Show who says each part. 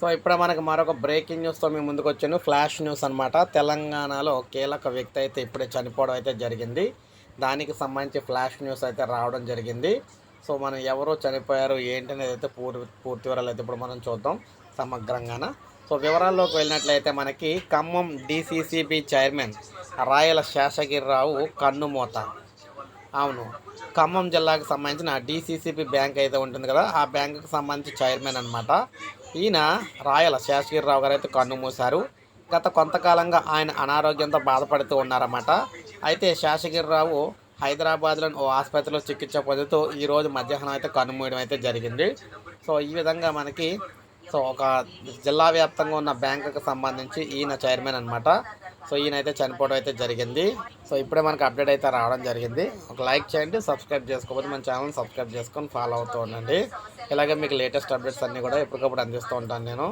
Speaker 1: So ఇప్పుడే మనకి మరొక బ్రేకింగ్ న్యూస్తో మేము ముందుకు వచ్చాను. ఫ్లాష్ న్యూస్ అనమాట తెలంగాణలో కీలక వ్యక్తి అయితే ఇప్పుడే చనిపోవడం అయితే జరిగింది. దానికి సంబంధించి ఫ్లాష్ న్యూస్ అయితే రావడం జరిగింది. సో మనం ఎవరు చనిపోయారు ఏంటి అనేది అయితే పూర్తి పూర్తి వివరాలు అయితే ఇప్పుడు మనం చూద్దాం సమగ్రంగాన. సో వివరాల్లోకి వెళ్ళినట్లయితే మనకి ఖమ్మం డిసిసిబి చైర్మన్ రాయల శేషగిరిరావు కన్నుమూత. అవును. ఖమ్మం జిల్లాకు సంబంధించిన డిసిసిపి బ్యాంక్ అయితే ఉంటుంది కదా ఆ బ్యాంకుకు సంబంధించి చైర్మన్ అనమాట ఈయన రాయల శేషగిరిరావు గారు అయితే కన్నుమూశారు గత కొంతకాలంగా ఆయన అనారోగ్యంతో బాధపడుతూ ఉన్నారన్నమాట. అయితే శేషగిరిరావు హైదరాబాద్లోని ఓ ఆసుపత్రిలో చికిత్స పొందుతూ ఈరోజు మధ్యాహ్నం అయితే కన్నుమూయడం అయితే జరిగింది. సో ఈ విధంగా మనకి సో ఒక జిల్లా వ్యాప్తంగా ఉన్న బ్యాంకుకు సంబంధించి ఈయన చైర్మన్ అనమాట సో ఈయన అయితే చనిపోవడం అయితే జరిగింది. సో ఇప్పుడే మనకి అప్డేట్ అయితే రావడం జరిగింది. ఒక లైక్ చేయండి సబ్స్క్రైబ్ చేసుకోకపోతే మన ఛానల్ సబ్స్క్రైబ్ చేసుకొని ఫాలో అవుతూ ఉండండి. ఇలాగే మీకు లేటెస్ట్ అప్డేట్స్ అన్నీ కూడా ఎప్పటికప్పుడు అందిస్తూ ఉంటాను నేను.